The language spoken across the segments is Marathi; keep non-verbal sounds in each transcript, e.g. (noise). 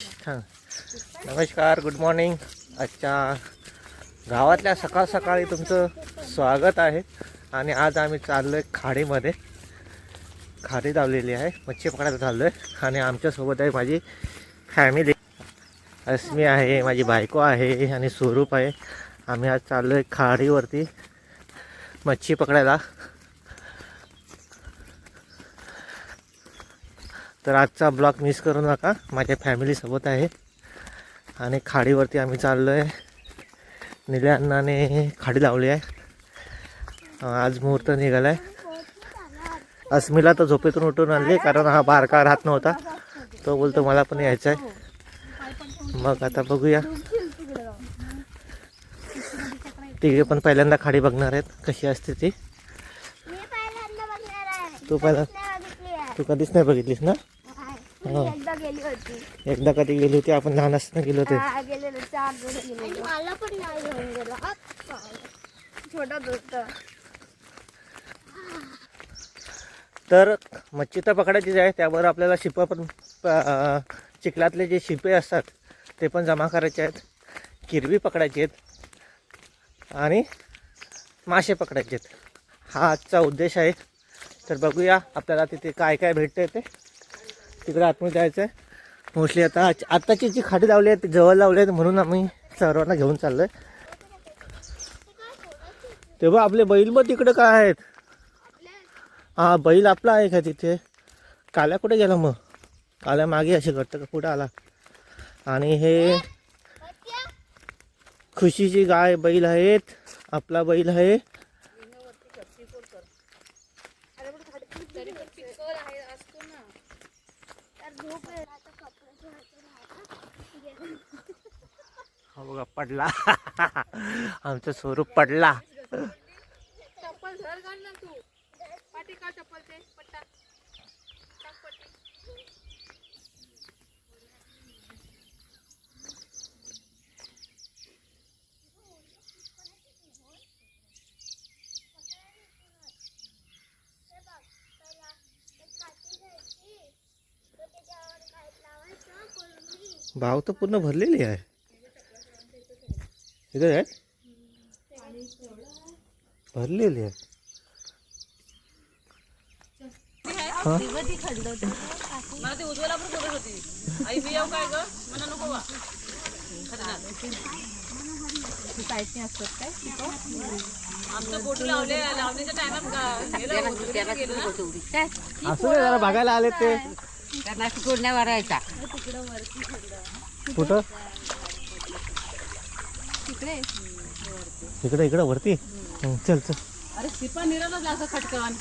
हां. नमस्कार गुड मॉर्निंग आजच्या गावातल्या सकाळ सकाळी तुमचं स्वागत आहे. आणि आज आम्ही चाललो आहे खाडीमध्ये. खाडी लावलेली आहे मच्छी पकडायला चाललो आहे आणि आमच्यासोबत आहे माझी फॅमिली अस्मी आहे माझी बायको आहे आणि स्वरूप आहे. आम्ही आज चाललो आहे खाडीवरती मच्छी पकडायला. तर आजचा ब्लॉग मिस करू नका. माझ्या फॅमिलीसोबत आहे. आणि खाडीवरती आम्ही चाललो आहे निल्या अण्णाने खाडी लावली आहे. आज मुहूर्त निघाला आहे अस्मिला तर झोपेतून उठून आणले कारण हा बारका राहत नव्हता. तो बोलतो मला पण यायचं आहे मग आता बघूया. तिघे पण पहिल्यांदा खाडी बघणार आहेत. कशी असते ती? तू पहिला तू कधीच नाही बघितलीस ना. एकदा गेली होती. एकदा कधी गेली होती? आपण लहान असताना गेलो होते. हा, गेलेलो चार जण गेलेलो. मला पण नाही घेऊन गेलो. छोटा दोस्त. तर मच्छी तर पकडायचीच आहे. त्यावर आपल्याला शिपं पण अं, चिखलातले जे शिपे असतात ते पण जमा करायचे आहेत. किरवी पकडायची आहेत. आणि मासे पकडायचे आहेत. हा आजचा उद्देश आहे. तर बघूया आपल्याला तिथे काय काय भेटतं ते. तिकडे आतमध्ये जायचं आहे मोस्टली आता आत्ताची जी खाडी लावली आहे ती जवळ लावली आहेत म्हणून आम्ही सर्वांना घेऊन चाललो आहे तेव्हा आपले बैल मग तिकडे काय आहेत? हा बैल आपला आहे का तिथे? काल्या कुठे गेला मग? काल्या मागे असे घट्ट कुठं आला. आणि हे खुशीची गाय बैल आहेत आपला बैल आहे हा बघा पडला. (laughs) आमचं स्वरूप पडला. चप्पल धर घाल ना तू. पाठी का चप्पल ते पट्टा टाक पट्टी. भाव तर पूर्ण भरलेली आहे. इकडे आहे? भरलेली आहे. मला ती उज्ज्वला पण बोलत होती. आई मी येऊ काय ग? मला नको वा. आमचं बोटू लावले लावण्याच्या टायमात गेलो ना? असं जरा बघायला आले ते. नाशिक वारायचा. कुठं? इकडे. इकडे वरती? हं, चल चल. अरे शिपा निरालाच असं खटकन.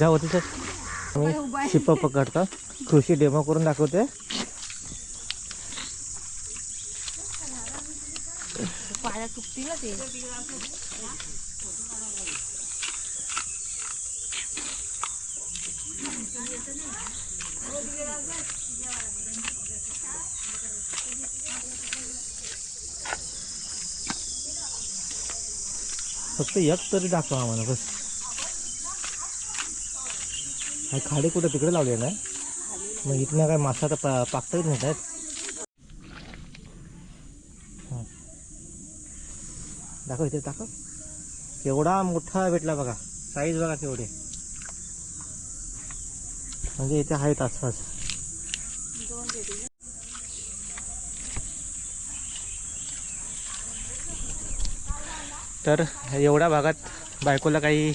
जा वरती चल. मी शिप पकडतो. कृषी डेमो करून दाखवते. पाया तुपतील ना ते. फक्त एक तरी दाखवा आम्हाला बस. हा खाडे कुठे तिकडे लावले ना मग इथनं काय मासा तर पा पाकता येत नाही दाखव इथे दाखव. केवढा मोठा भेटला बघा साईज बघा केवढी. म्हणजे इथे आहेत आसपास. तर एवढ्या भागात बायकोला काही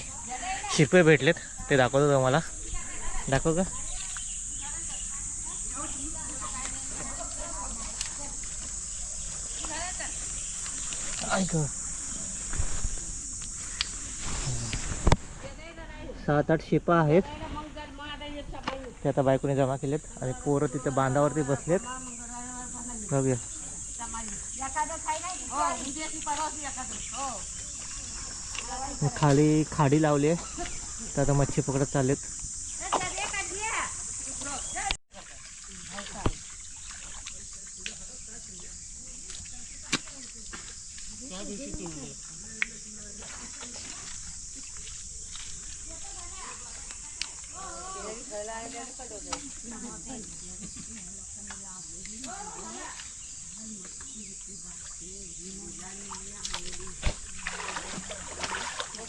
शिरपे भेटलेत. ते दाखवतो तुम्हाला. दाखव का ऐक. सात आठ शिपा आहेत. ते आता बायकोने जमा केलेत. आणि पोरं तिथे बांधावरती बसलेत. बघूया. खाली खाडी लावली आहे. तर आता मच्छी पकडत चाललेत.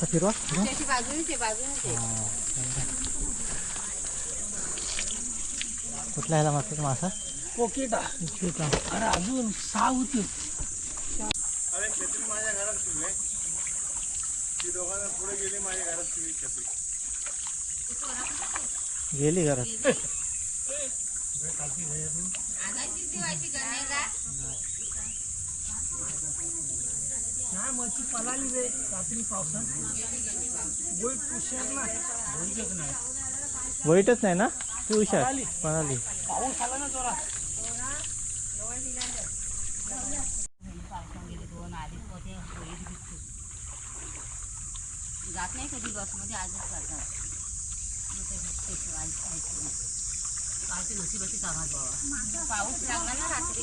धरते फिरवा त्याची बाजूनच आहे बाजूनच आहे कुठला ह्याला मासा कोकिटा अरे अजून सहा होती गेली घरात नाही मच्छी पळाली रे रात्री पावसात. बोट पुशर ना बोलतच नाही. वैटच नाही ना? ती हुशार. पणाली पाऊस आला ना जोरा जात नाही कधी बसमध्ये आजच जातात मग ते भेटते ऐक- ऐकून. कालची नशिबाची कामात बाबा. पाऊस लागला ना रात्री.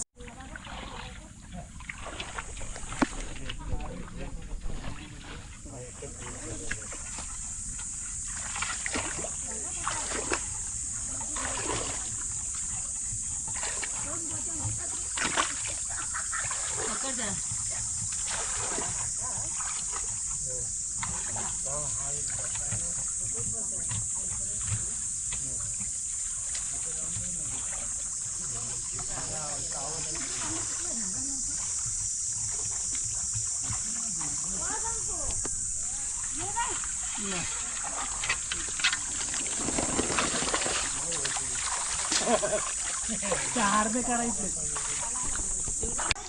चार बे करायचे.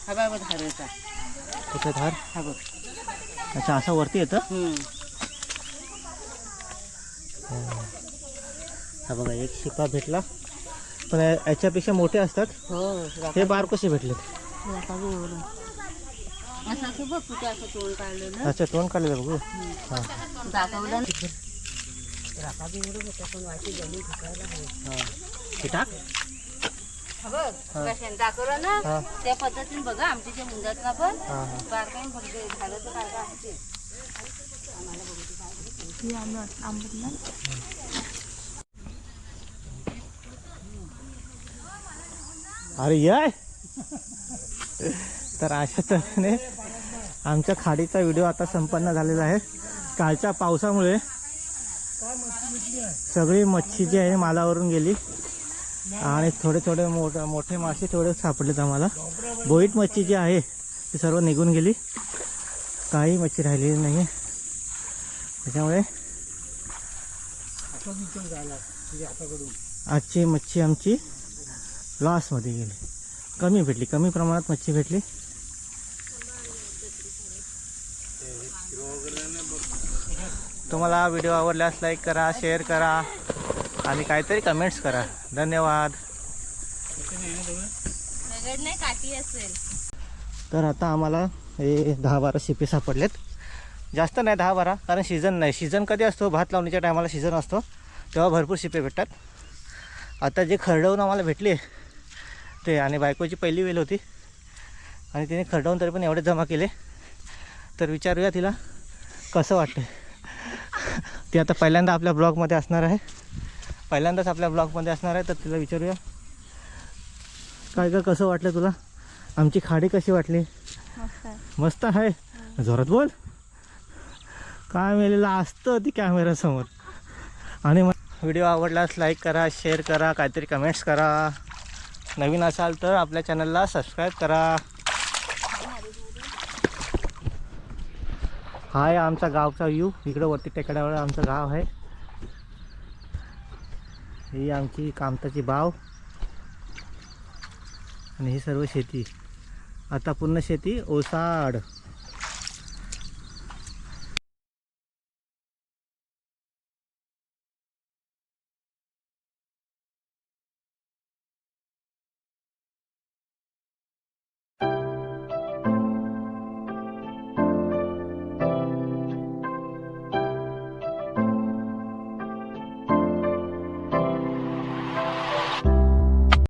हा कुठे धार हा बघ. अच्छा असं वरती येतं? हम्म. हा. बघा एक शिपा भेटला. पण या- याच्यापेक्षा मोठे असतात. हो हे बार कसे भेटले राखा बी एवढं. असं असं बघ कुठे असं तोंड काढलेलं अच्छा तोंड काढलेलं बघू. हां. दाखवलं ना. राखा बी एवढं होतं, पण वाटी जमीन ठिकायला हवी. हां. हे टाक. हा बघ कशाने दाखवलं ना हा. त्या पद्धतीने बघा आमच्या जे मुंजात ना पण हां हां. बारकाईन फक्त झालं तर काय काय आहे ते. अरे याय! तर अशा तऱ्हेने आमच्या खाडीचा व्हिडिओ आता संपन्न झालेला आहे. कालच्या पावसामुळे सगळी मच्छी जी आहे मालावरून गेली. आणि थोडे थोडे मोठ मोठे मासे थोडे सापडलेत आम्हाला. बोईट मच्छी जी आहे ती सर्व निघून गेली. काही मच्छी राहिलेली नाही आहे त्याच्यामुळे आजची मच्छी आमची लॉसमध्ये गेली. कमी भेटली कमी प्रमाणात मच्छी भेटली. तुम्हाला व्हिडिओ आवडल्यास लाईक करा शेअर करा. आणि काहीतरी कमेंट्स करा. धन्यवाद. तर आता आम्हाला हे दहा बारा शिपे सापडलेत. जास्त नाही दहा बारा कारण सीझन नाही. सीझन कधी असतो? भात लावणीच्या टायमाला सीझन असतो. तेव्हा भरपूर शिपे भेटतात. आता जे खरडवून आम्हाला भेटले ते आणि बायकोची पहिली वेल होती आणि तिने खरडवून तरी पण एवढे जमा केले. तर विचारूया तिला कसं वाटतं ती आता पहिल्यांदा आपल्या ब्लॉगमध्ये असणार आहे. पहिल्यांदाच आपल्या ब्लॉगमध्ये असणार आहे तर तिला विचारूया. काय काय कसं वाटलं तुला? आमची खाडी कशी वाटली? मस्त आहे. जोरात बोल. काय मेलेलं असतं ती कॅमेऱ्यासमोर आणि मग व्हिडिओ आवडल्यास लाईक करा शेअर करा काहीतरी कमेंट्स करा. नवीन असाल तर आपल्या चॅनलला सबस्क्राईब करा. हा आहे आमचा गावचा व्ह्यू इकडं वरती टेकड्यावर आमचं गाव आहे. ही आमची कामताची बाव. आणि ही सर्व शेती. आता पूर्ण शेती ओसाड.